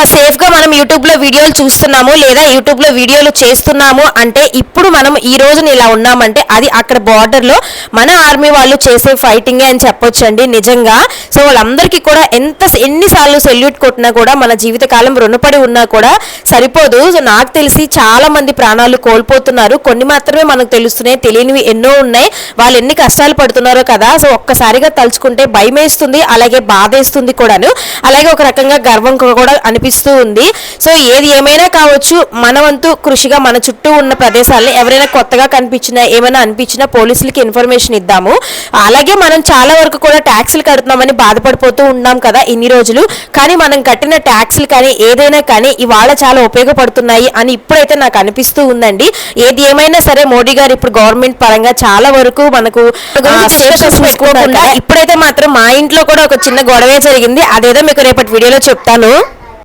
ఇలా మనం యూట్యూబ్లో వీడియోలు చూస్తున్నాము లేదా యూట్యూబ్లో వీడియోలు చేస్తున్నాము అంటే ఇప్పుడు మనం ఈ రోజున ఇలా ఉన్నామంటే అది అక్కడ బార్డర్లో మన ఆర్మీ వాళ్ళు చేసే ఫైటింగ్ అని చెప్పొచ్చండి నిజంగా. సో వాళ్ళందరికీ కూడా ఎంత ఎన్నిసార్లు సెల్యూట్ కొట్టినా కూడా మన జీవితకాలం రుణపడి ఉన్నా కూడా సరిపోదు. సో నాకు తెలిసి చాలా మంది ప్రాణాలు కోల్పోతున్నారు. కొన్ని మాత్రమే మనకు తెలుస్తున్నాయి తెలియనివి ఎన్నో ఉన్నాయి. వాళ్ళు ఎన్ని కష్టాలు పడుతున్నారో కదా. సో ఒక్కసారిగా తలుచుకుంటే భయమేస్తుంది అలాగే బాధేస్తుంది కూడాను. అలాగే ఒక రకంగా గర్వం కూడా అనిపిస్తూ ఉంది. సో ఏది ఏమైనా కావచ్చు మన వంతు కృషిగా మన చుట్టూ ఉన్న ప్రదేశాలని ఎవరైనా కొత్తగా కనిపించినా ఏమైనా అనిపించినా పోలీసులకి ఇన్ఫర్మేషన్ ఇద్దాము. అలాగే మనం చాలా వరకు కూడా ట్యాక్సులు కడుతున్నామని బాధపడిపోతూ ఉన్నాం కదా ఇన్ని రోజులు. కానీ మనం కట్టిన ట్యాక్సులు కానీ ఏదైనా కానీ ఇవాళ చాలా ఉపయోగపడుతున్నాయి అని ఇప్పుడైతే నాకు అనిపిస్తూ ఉందండి. ఏది ఏమైనా సరే మోడీ గారు ఇప్పుడు గవర్నమెంట్ పరంగా చాలా వరకు మనకు ఇప్పుడైతే మాత్రం మా ఇంట్లో కూడా ఒక చిన్న గొడవే జరిగింది. అదేదో మీకు రేపటి వీడియోలో చెప్తాను.